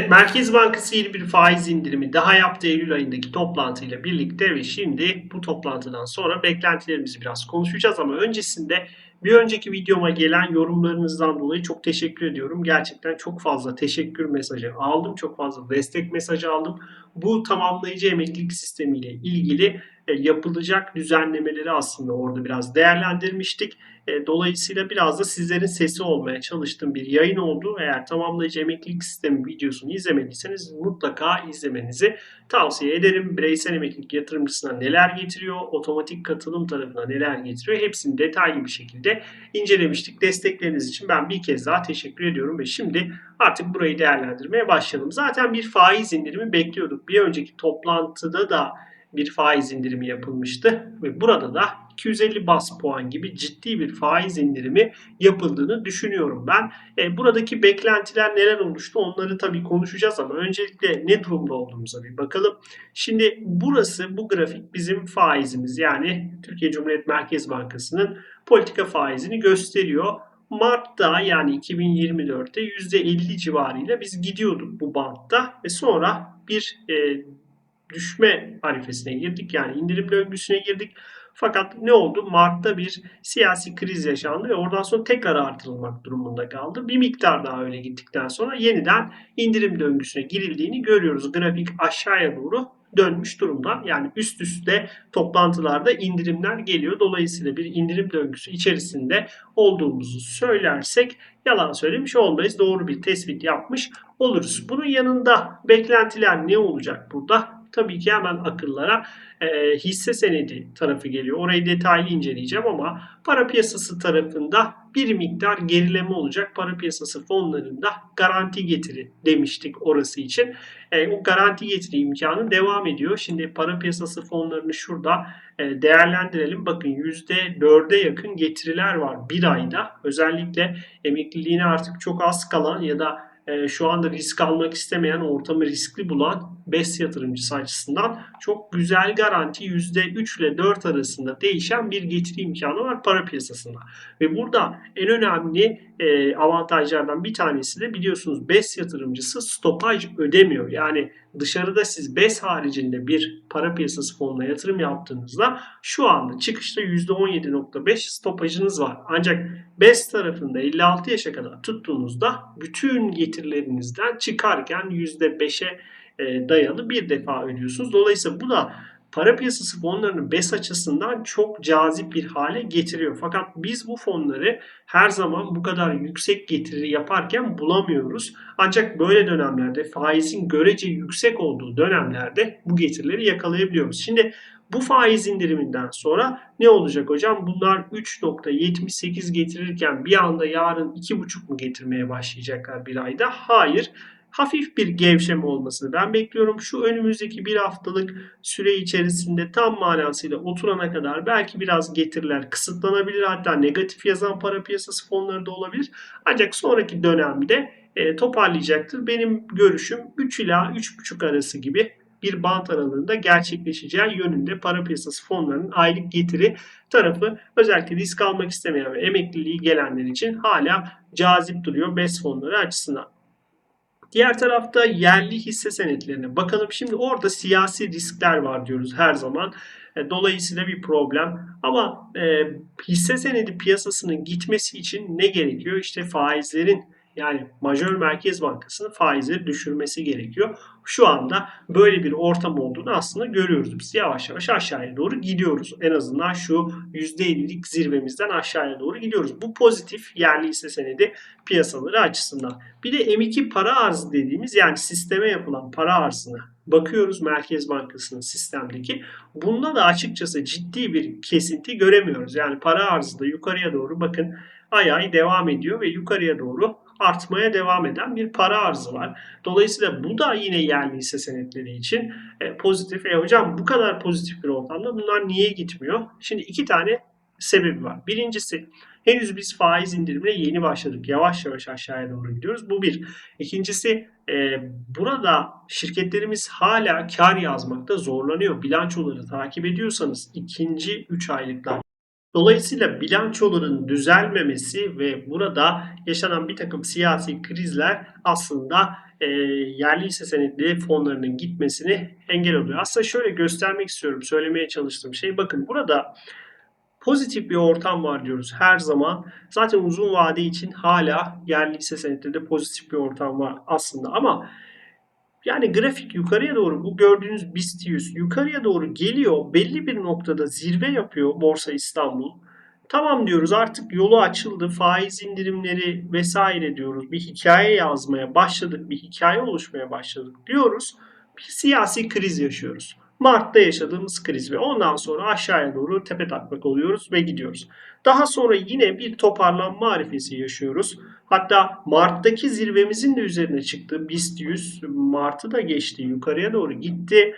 Merkez Bankası yeni bir faiz indirimi daha yaptı Eylül ayındaki toplantıyla birlikte ve şimdi bu toplantıdan sonra beklentilerimizi biraz konuşacağız ama öncesinde bir önceki videoma gelen yorumlarınızdan dolayı çok teşekkür ediyorum. Gerçekten çok fazla teşekkür mesajı aldım. Çok fazla destek mesajı aldım. Bu tamamlayıcı emeklilik sistemiyle ilgili yapılacak düzenlemeleri aslında orada biraz değerlendirmiştik. E, Dolayısıyla biraz da sizlerin sesi olmaya çalıştığım bir yayın oldu. Eğer tamamlayıcı emeklilik sistemi videosunu izlemediyseniz mutlaka izlemenizi tavsiye ederim. Bireysel emeklilik yatırımcısına neler getiriyor, otomatik katılım tarafına neler getiriyor hepsini detaylı bir şekilde incelemiştik. Destekleriniz için ben bir kez daha teşekkür ediyorum ve şimdi artık burayı değerlendirmeye başlayalım. Zaten bir faiz indirimi bekliyorduk. Bir önceki toplantıda da bir faiz indirimi yapılmıştı ve burada da 250 bas puan gibi ciddi bir faiz indirimi yapıldığını düşünüyorum ben. E, buradaki beklentiler neler oluştu onları tabii konuşacağız ama öncelikle ne durumda olduğumuza bir bakalım. Şimdi burası bu grafik bizim faizimiz yani Türkiye Cumhuriyet Merkez Bankası'nın politika faizini gösteriyor. Mart'ta yani 2024'te %50 civarıyla biz gidiyorduk bu bantta ve sonra bir e, düşme arifesine girdik. Yani indirim döngüsüne girdik. Fakat ne oldu? Mart'ta bir siyasi kriz yaşandı ve oradan sonra tekrar artırılmak durumunda kaldı. Bir miktar daha öyle gittikten sonra yeniden indirim döngüsüne girildiğini görüyoruz. Grafik aşağıya doğru dönmüş durumda. Yani üst üste toplantılarda indirimler geliyor. Dolayısıyla bir indirim döngüsü içerisinde olduğumuzu söylersek yalan söylemiş olmayız. Doğru bir tespit yapmış oluruz. Bunun yanında beklentiler ne olacak burada? Tabii ki hemen akıllara e, hisse senedi tarafı geliyor. Orayı detaylı inceleyeceğim ama para piyasası tarafında bir miktar gerileme olacak. Para piyasası fonlarında garanti getiri demiştik orası için. E, o garanti getiri imkanı devam ediyor. Şimdi para piyasası fonlarını şurada e, değerlendirelim. Bakın %4'e yakın getiriler var bir ayda. Özellikle emekliliğine artık çok az kalan ya da e, şu anda risk almak istemeyen, ortamı riskli bulan BES yatırımcısı açısından çok güzel garanti %3 ile 4 arasında değişen bir getiri imkanı var para piyasasında. Ve burada en önemli e, avantajlardan bir tanesi de biliyorsunuz BES yatırımcısı stopaj ödemiyor. Yani dışarıda siz BES haricinde bir para piyasası fonuna yatırım yaptığınızda şu anda çıkışta %17.5 stopajınız var. Ancak BES tarafında 56 yaşa kadar tuttuğunuzda bütün getirilerinizden çıkarken %5'e e, dayalı bir defa ödüyorsunuz. Dolayısıyla bu da para piyasası fonlarını BES açısından çok cazip bir hale getiriyor. Fakat biz bu fonları her zaman bu kadar yüksek getiri yaparken bulamıyoruz. Ancak böyle dönemlerde faizin görece yüksek olduğu dönemlerde bu getirileri yakalayabiliyoruz. Şimdi bu faiz indiriminden sonra ne olacak hocam? Bunlar 3.78 getirirken bir anda yarın 2.5 mu getirmeye başlayacaklar bir ayda? Hayır hafif bir gevşeme olmasını ben bekliyorum. Şu önümüzdeki bir haftalık süre içerisinde tam manasıyla oturana kadar belki biraz getiriler kısıtlanabilir. Hatta negatif yazan para piyasası fonları da olabilir. Ancak sonraki dönemde e, toparlayacaktır. Benim görüşüm 3 ila 3,5 arası gibi bir bant aralığında gerçekleşeceği yönünde para piyasası fonlarının aylık getiri tarafı özellikle risk almak istemeyen ve emekliliği gelenler için hala cazip duruyor BES fonları açısından. Diğer tarafta yerli hisse senetlerine bakalım. Şimdi orada siyasi riskler var diyoruz her zaman. E, Dolayısıyla bir problem. Ama e, hisse senedi piyasasının gitmesi için ne gerekiyor? İşte faizlerin yani Majör Merkez Bankası'nın faizleri düşürmesi gerekiyor. Şu anda böyle bir ortam olduğunu aslında görüyoruz. Biz yavaş yavaş aşağıya doğru gidiyoruz. En azından şu %50'lik zirvemizden aşağıya doğru gidiyoruz. Bu pozitif yerli hisse senedi piyasaları açısından. Bir de M2 para arzı dediğimiz yani sisteme yapılan para arzına bakıyoruz Merkez Bankası'nın sistemdeki. Bunda da açıkçası ciddi bir kesinti göremiyoruz. Yani para arzı da yukarıya doğru bakın ay ay devam ediyor ve yukarıya doğru artmaya devam eden bir para arzı var. Dolayısıyla bu da yine yerli hisse senetleri için e, pozitif. E hocam bu kadar pozitif bir ortamda bunlar niye gitmiyor? Şimdi iki tane sebebi var. Birincisi henüz biz faiz indirimine yeni başladık. Yavaş yavaş aşağıya doğru gidiyoruz. Bu bir. İkincisi e, burada şirketlerimiz hala kar yazmakta zorlanıyor. Bilançoları takip ediyorsanız ikinci 3 aylıklar Dolayısıyla bilançoların düzelmemesi ve burada yaşanan bir takım siyasi krizler aslında e, yerli hisse senedi fonlarının gitmesini engel oluyor. Aslında şöyle göstermek istiyorum. Söylemeye çalıştığım şey bakın burada pozitif bir ortam var diyoruz her zaman. Zaten uzun vade için hala yerli hisse senetlerinde pozitif bir ortam var aslında ama yani grafik yukarıya doğru bu gördüğünüz BIST 100 yukarıya doğru geliyor. Belli bir noktada zirve yapıyor Borsa İstanbul. Tamam diyoruz artık yolu açıldı. Faiz indirimleri vesaire diyoruz. Bir hikaye yazmaya başladık. Bir hikaye oluşmaya başladık diyoruz. Bir siyasi kriz yaşıyoruz. Mart'ta yaşadığımız kriz ve ondan sonra aşağıya doğru tepe taklak oluyoruz ve gidiyoruz. Daha sonra yine bir toparlanma arifesi yaşıyoruz. Hatta Mart'taki zirvemizin de üzerine çıktı. BIST 100 Mart'ı da geçti. Yukarıya doğru gitti.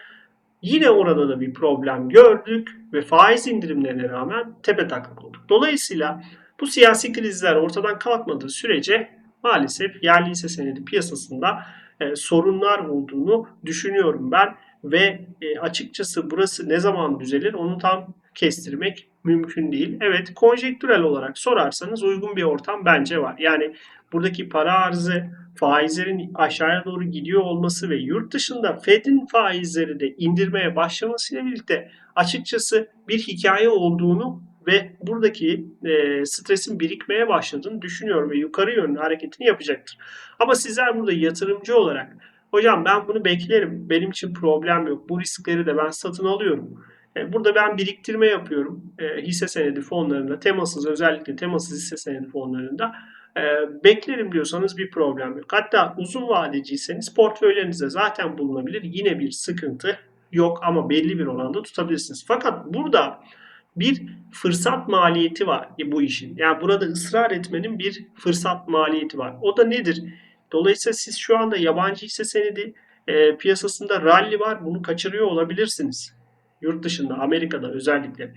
Yine orada da bir problem gördük ve faiz indirimlerine rağmen tepe taklak olduk. Dolayısıyla bu siyasi krizler ortadan kalkmadığı sürece maalesef yerli hisse senedi piyasasında e, sorunlar olduğunu düşünüyorum ben ve e, açıkçası burası ne zaman düzelir onu tam kestirmek mümkün değil. Evet konjektürel olarak sorarsanız uygun bir ortam bence var. Yani buradaki para arzı faizlerin aşağıya doğru gidiyor olması ve yurt dışında Fed'in faizleri de indirmeye başlamasıyla birlikte açıkçası bir hikaye olduğunu ve buradaki e, stresin birikmeye başladığını düşünüyorum ve yukarı yönlü hareketini yapacaktır. Ama sizler burada yatırımcı olarak hocam ben bunu beklerim benim için problem yok bu riskleri de ben satın alıyorum. E, burada ben biriktirme yapıyorum e, hisse senedi fonlarında temasız özellikle temasız hisse senedi fonlarında e, beklerim diyorsanız bir problem yok. Hatta uzun vadeciyseniz portföylerinizde zaten bulunabilir. Yine bir sıkıntı yok ama belli bir oranda tutabilirsiniz. Fakat burada bir fırsat maliyeti var bu işin. Yani burada ısrar etmenin bir fırsat maliyeti var. O da nedir? Dolayısıyla siz şu anda yabancı hisse senedi e, piyasasında rally var. Bunu kaçırıyor olabilirsiniz. Yurt dışında, Amerika'da özellikle.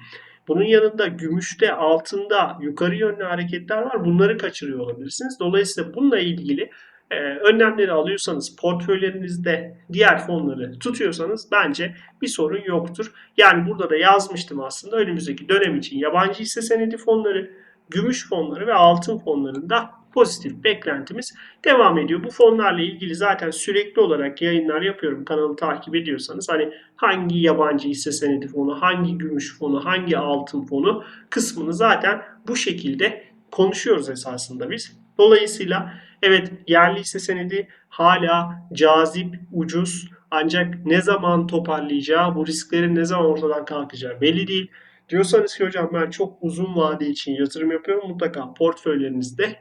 Bunun yanında gümüşte, altında yukarı yönlü hareketler var. Bunları kaçırıyor olabilirsiniz. Dolayısıyla bununla ilgili e, önlemleri alıyorsanız, portföylerinizde diğer fonları tutuyorsanız bence bir sorun yoktur. Yani burada da yazmıştım aslında önümüzdeki dönem için yabancı hisse senedi fonları, gümüş fonları ve altın fonlarında pozitif beklentimiz devam ediyor. Bu fonlarla ilgili zaten sürekli olarak yayınlar yapıyorum. Kanalı takip ediyorsanız hani hangi yabancı hisse senedi fonu, hangi gümüş fonu, hangi altın fonu kısmını zaten bu şekilde konuşuyoruz esasında biz. Dolayısıyla evet yerli hisse senedi hala cazip, ucuz ancak ne zaman toparlayacağı, bu risklerin ne zaman ortadan kalkacağı belli değil. Diyorsanız ki hocam ben çok uzun vade için yatırım yapıyorum mutlaka portföylerinizde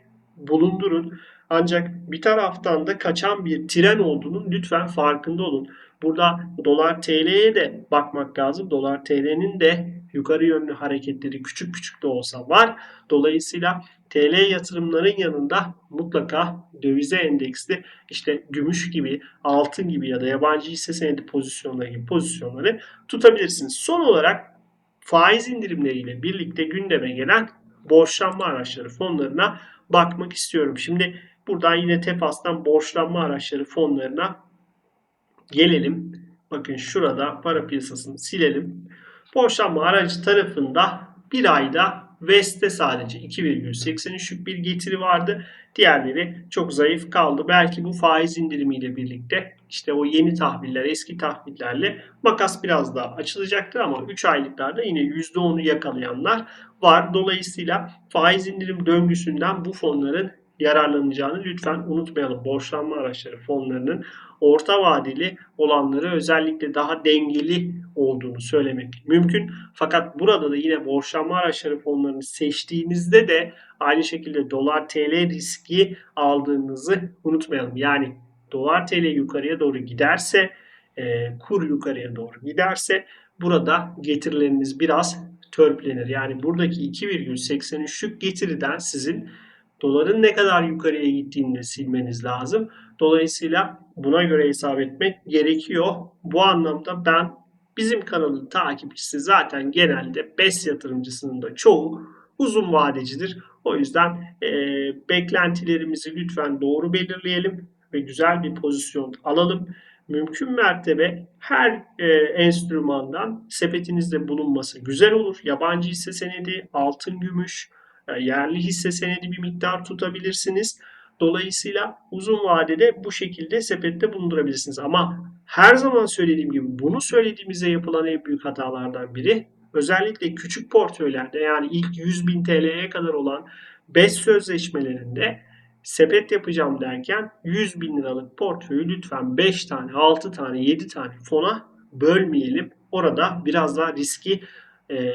bulundurun. Ancak bir taraftan da kaçan bir tren olduğunun lütfen farkında olun. Burada dolar TL'ye de bakmak lazım. Dolar TL'nin de yukarı yönlü hareketleri küçük küçük de olsa var. Dolayısıyla TL yatırımların yanında mutlaka dövize endeksli işte gümüş gibi, altın gibi ya da yabancı hisse senedi pozisyonları gibi pozisyonları tutabilirsiniz. Son olarak faiz indirimleriyle birlikte gündeme gelen borçlanma araçları fonlarına bakmak istiyorum. Şimdi buradan yine TEFAS'tan borçlanma araçları fonlarına gelelim. Bakın şurada para piyasasını silelim. Borçlanma aracı tarafında bir ayda Vest'te sadece 2,83'lük bir getiri vardı. Diğerleri çok zayıf kaldı. Belki bu faiz indirimiyle birlikte işte o yeni tahviller, eski tahvillerle makas biraz daha açılacaktır ama 3 aylıklarda yine %10'u yakalayanlar var. Dolayısıyla faiz indirim döngüsünden bu fonların yararlanacağını lütfen unutmayalım. Borçlanma araçları fonlarının orta vadeli olanları özellikle daha dengeli olduğunu söylemek mümkün. Fakat burada da yine borçlanma araçları fonlarını seçtiğinizde de aynı şekilde dolar TL riski aldığınızı unutmayalım. Yani dolar TL yukarıya doğru giderse, e, kur yukarıya doğru giderse burada getirileriniz biraz törpülenir. Yani buradaki 2,83'lük getiriden sizin doların ne kadar yukarıya gittiğini de silmeniz lazım. Dolayısıyla buna göre hesap etmek gerekiyor. Bu anlamda ben bizim kanalın takipçisi zaten genelde BES yatırımcısının da çoğu uzun vadecidir. O yüzden e, beklentilerimizi lütfen doğru belirleyelim ve güzel bir pozisyon alalım. Mümkün mertebe her e, enstrümandan sepetinizde bulunması güzel olur. Yabancı hisse senedi, altın, gümüş, yerli hisse senedi bir miktar tutabilirsiniz. Dolayısıyla uzun vadede bu şekilde sepette bulundurabilirsiniz. Ama her zaman söylediğim gibi bunu söylediğimizde yapılan en büyük hatalardan biri özellikle küçük portföylerde yani ilk 100 bin TL'ye kadar olan BES sözleşmelerinde sepet yapacağım derken 100 bin liralık portföyü lütfen 5 tane, 6 tane, 7 tane fona bölmeyelim. Orada biraz daha riski e,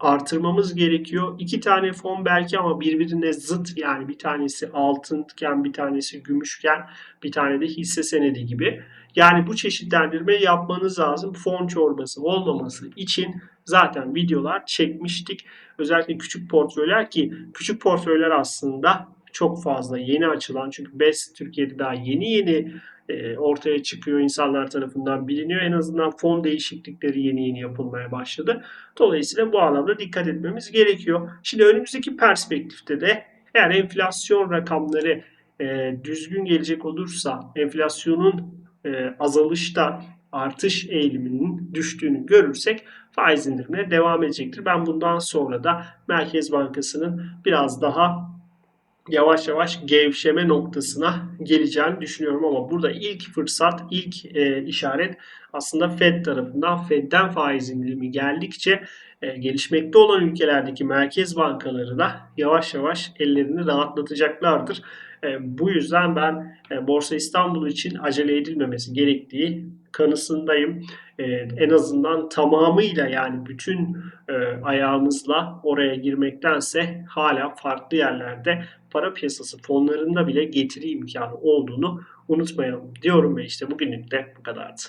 artırmamız gerekiyor. İki tane fon belki ama birbirine zıt yani bir tanesi altınken bir tanesi gümüşken bir tane de hisse senedi gibi. Yani bu çeşitlendirme yapmanız lazım. Fon çorbası olmaması için zaten videolar çekmiştik. Özellikle küçük portföyler ki küçük portföyler aslında çok fazla yeni açılan çünkü BES Türkiye'de daha yeni yeni e, ortaya çıkıyor insanlar tarafından biliniyor. En azından fon değişiklikleri yeni yeni yapılmaya başladı. Dolayısıyla bu anlamda dikkat etmemiz gerekiyor. Şimdi önümüzdeki perspektifte de eğer enflasyon rakamları e, düzgün gelecek olursa enflasyonun e, azalışta artış eğiliminin düştüğünü görürsek faiz indirimine devam edecektir. Ben bundan sonra da Merkez Bankası'nın biraz daha yavaş yavaş gevşeme noktasına geleceğini düşünüyorum ama burada ilk fırsat, ilk e, işaret aslında Fed tarafından Fed'den faiz indirimi geldikçe gelişmekte olan ülkelerdeki merkez bankaları da yavaş yavaş ellerini rahatlatacaklardır. E, bu yüzden ben e, Borsa İstanbul için acele edilmemesi gerektiği kanısındayım. E, en azından tamamıyla yani bütün e, ayağımızla oraya girmektense hala farklı yerlerde para piyasası fonlarında bile getiri imkanı olduğunu unutmayalım diyorum ve işte bugünlük de bu kadardı.